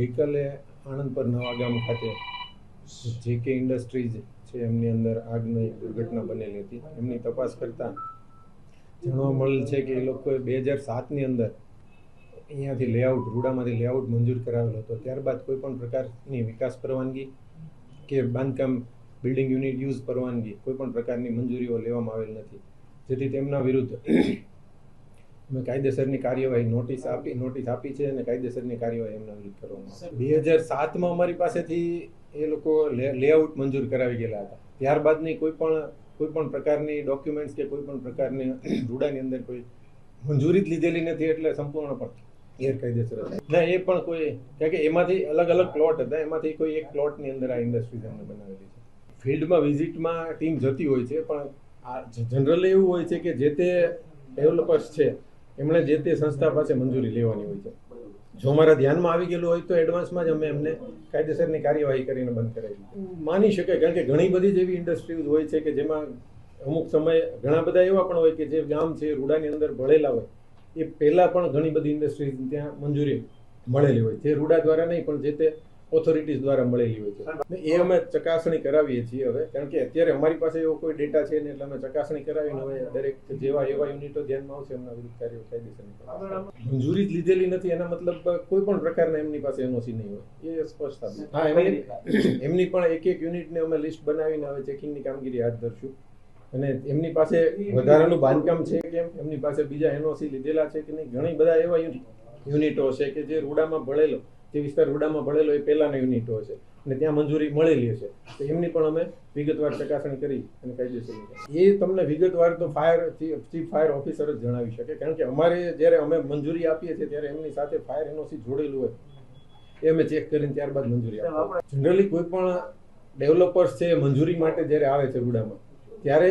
ગઈકાલે આણંદ પર નવા ગામ ખાતે જે કે ઇન્ડસ્ટ્રીઝ છે, એમની અંદર આગની દુર્ઘટના બનેલી હતી. એમની તપાસ કરતાં જાણવા મળેલ છે કે એ લોકોએ બે હજાર સાતની અંદર અહીંયાથી લેઆઉટ, રૂડામાંથી લેઆઉટ મંજૂર કરાવેલો હતો. ત્યારબાદ કોઈ પણ પ્રકારની વિકાસ પરવાનગી કે બાંધકામ, બિલ્ડિંગ યુનિટ યુઝ પરવાનગી કોઈ પણ પ્રકારની મંજૂરીઓ લેવામાં આવેલ નથી. જેથી તેમના વિરુદ્ધ અમે કાયદેસરની કાર્યવાહી નોટિસ આપી નોટિસ આપી છે અને કાયદેસરની કાર્યવાહી એમના વિરુદ્ધ કરવામાં બે હજાર સાતમાં અમારી પાસેથી એ લોકો લેઆઉટ મંજૂર કરાવી ગયેલા હતા. ત્યારબાદની કોઈ પણ કોઈ પણ પ્રકારની ડોક્યુમેન્ટ્સ કે કોઈ પણ પ્રકારની રૂડાની અંદર કોઈ મંજૂરી જ લીધેલી નથી એટલે સંપૂર્ણપણે ગેરકાયદેસર હતા. ના, એ પણ કોઈ, કારણ કે એમાંથી અલગ અલગ પ્લોટ હતા. એમાંથી કોઈ એક પ્લોટની અંદર આ ઇન્ડસ્ટ્રીઝ અમને બનાવેલી છે. ફિલ્ડમાં વિઝિટમાં ટીમ જતી હોય છે, પણ આ જનરલી એવું હોય છે કે જે તે ડેવલપર્સ છે એમણે જે તે સંસ્થા પાસે મંજૂરી લેવાની હોય છે. જો મારા ધ્યાનમાં આવી ગયેલું હોય તો એડવાન્સમાં જ અમે એમને કાયદેસરની કાર્યવાહી કરીને બંધ કરાવી માની શકાય, કારણ કે ઘણી બધી જેવી ઇન્ડસ્ટ્રીઝ હોય છે કે જેમાં અમુક સમય ઘણા બધા એવા પણ હોય કે જે ગામ છે, રૂડાની અંદર ભળેલા હોય, એ પહેલાં પણ ઘણી બધી ઇન્ડસ્ટ્રીઝ ત્યાં મંજૂરી મળેલી હોય જે રૂડા દ્વારા નહીં, પણ જે તે ઓથોરિટીઝ દ્વારા મળેલી હોય છે. ને એ અમે ચકાસણી કરાવીએ છીએ હવે કારણ કે અત્યારે અમારી પાસે એવો કોઈ ડેટા છે નહીં એટલે અમે ચકાસણી કરાવીને હવે દરેક જેવા એવા યુનિટો ધ્યાનમાં આવશે એમના વિરુદ્ધ કાર્યો કાયદેસર મંજૂરી જ લીધેલી નથી એના મતલબ કોઈ પણ પ્રકારના એમની પાસે એનઓસી નહીં હોય. એ સ્પષ્ટ હા એમની એમની પણ એક એક યુનિટને અમે લિસ્ટ બનાવીને હવે ચેકિંગની કામગીરી હાથ ધરશું. અને એમની પાસે વધારાનું બાંધકામ છે કેમ? એમની પાસે બીજા એનઓસી લીધેલા છે કે નહીં? ઘણી બધા એવા યુનિટો છે કે જે રૂડામાં ભળેલો જે વિસ્તાર રૂડામાં ભળેલો એ પહેલાના યુનિટો છે. અને ત્યાં મંજૂરી મળેલી હશે તો એમની પણ અમે વિગતવાર ચકાસણી કરી અને કાયદેસર એ તમને વિગતવાર તો ફાયર ચીફ ફાયર ઓફિસર જ જણાવી શકે. કારણ કે અમારે જ્યારે અમે મંજૂરી આપીએ છીએ ત્યારે એમની સાથે ફાયર એનઓસી જોડેલું હોય. એ અમે ચેક કરીને ત્યારબાદ મંજૂરી આપીએ. જનરલી કોઈ પણ ડેવલપર્સ છે મંજૂરી માટે જ્યારે આવે છે રૂડામાં ત્યારે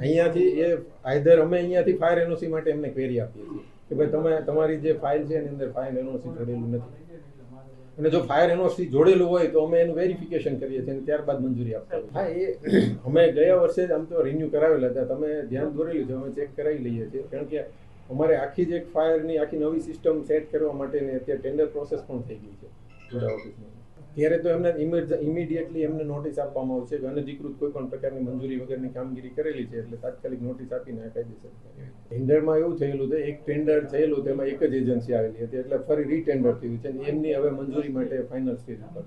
અહીંયાથી એ આઈધર અમે અહીંયાથી ફાયર એનઓસી માટે એમને ક્વેરી આપીએ છીએ. કે ભાઈ તમે તમારી જે ફાઇલ છે એની અંદર ફાયર એનઓસી જોડેલું નથી. અને જો ફાયર એનઓસી જોડેલું હોય તો અમે એનું વેરિફિકેશન કરીએ છીએ અને ત્યારબાદ મંજૂરી આપતા હોય હા એ અમે ગયા વર્ષે જ આમ તો રિન્યુ કરાવેલા હતા. તમે ધ્યાન દોરેલું છે અમે ચેક કરાવી લઈએ છીએ. કારણ કે અમારે આખી જ એક ફાયરની આખી નવી સિસ્ટમ સેટ કરવા માટેની અત્યારે ટેન્ડર પ્રોસેસ પણ થઈ ગઈ છે. ઓફિસમાં. ત્યારે તો એમને ઇમિડિયેટલી એમને નોટિસ આપવામાં આવશે કે અનધિકૃત કોઈ પણ પ્રકારની મંજૂરી વગરની કામગીરી કરેલી છે એટલે તાત્કાલિક નોટિસ આપીને કાયદેસર ટેન્ડરમાં એવું થયેલું છે, એક ટેન્ડર થયેલું તેમાં એક જ એજન્સી આવેલી હતી, એટલે ફરી રીટેન્ડર થયું છે એમની હવે મંજૂરી માટે ફાઇનલ સ્ટેજ ઉપર